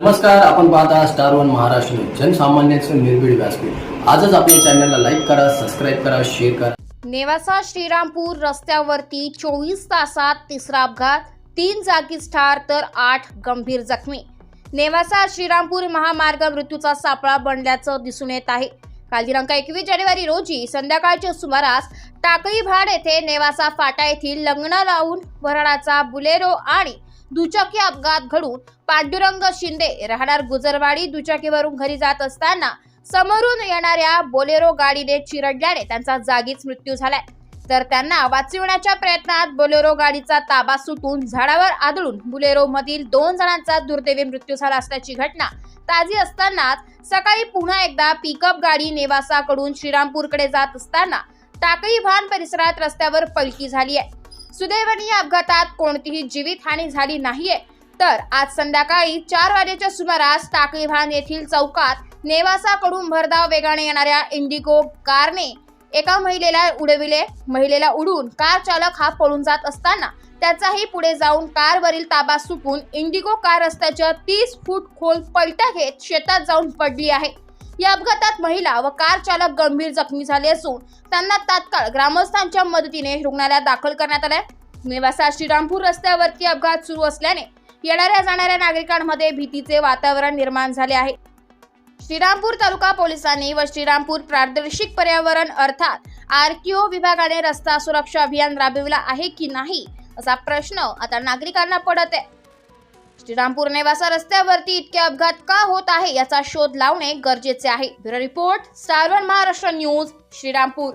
नमस्कार आपण पाहता स्टार वन महाराष्ट्र जनसामान्यांचं निर्भीड व्यासपीठ. आजच आपल्या चॅनलला लाईक करा सबस्क्राईब करा शेअर करा. नेवासा श्रीरामपूर रस्त्यावरती चोवीस तासात तिसरा अपघात तीन जागीच ठार तर आठ गंभीर जखमी. नेवासा श्रीरामपूर महामार्ग मृत्यूचा सापळा बनल्याचं दिसून येत आहे. काल दिनांक एकवीस जानेवारी रोजी संध्याकाळच्या सुमारास टाकळी भाड येथे नेवासा फाटा येथील लग्न लावून वराडाचा बुलेरो आणि दुचाकी अपघात घडून पांडुरंग शिंदे राहणार गुजरवाडी दुचाकीवरून घरी जात असताना समोरून येणाऱ्या बोलेरो गाडीने चिरडल्याने त्यांचा जागीच मृत्यू झालाय. तर त्यांना वाचविण्याच्या प्रयत्नात बोलेरो गाडीचा ताबा सुटून झाडावर आदळून बुलेरो मधील दोन जणांचा दुर्दैवी मृत्यू झाला असल्याची घटना ताजी असतानाच सकाळी पुन्हा एकदा पिकअप गाडी नेवासाकडून श्रीरामपूरकडे जात असताना टाकळी भान परिसरात रस्त्यावर पलटी झाली आहे. सुदैवाने या अपघातात कोणतीही जीवितहानी झाली नाहीये. तर आज संध्याकाळी चार वाजेच्या सुमारास टाकळीभान येथील चौकात नेवासाकडून भरधाव वेगाने येणाऱ्या इंडिगो कारने एका महिलेला उडविले. महिलेला उडून कार चालक हा पळून जात असताना त्याचाही पुढे जाऊन कारवरील ताबा सुकून इंडिगो कार रस्त्याच्या तीस फूट खोल पलट्या घेत शेतात जाऊन पडली आहे. या अपघातात महिला व कार चालक गंभीर जखमी झाले असून त्यांना तात्काळ ग्रामस्थांच्या मदतीने रुग्णालयात दाखल करण्यात आलाय. नेवासा श्रीरामपूर रस्त्यावरती अपघात सुरू असल्याने येणाऱ्या जाणाऱ्या नागरिकांमध्ये भीतीचे वातावरण निर्माण झाले आहे. श्रीरामपूर तालुका पोलिसांनी व श्रीरामपूर प्रादेशिक पर्यावरण अर्थात आरटीओ विभागाने रस्ता सुरक्षा अभियान राबविला आहे की नाही असा प्रश्न आता नागरिकांना पडत आहे. श्रीरामपूर नेवासा रस्त्यावरती इतके अपघात का होत आहे याचा शोध लावणे गरजेचे आहे. Bureau report Star One Maharashtra news Shrirampur.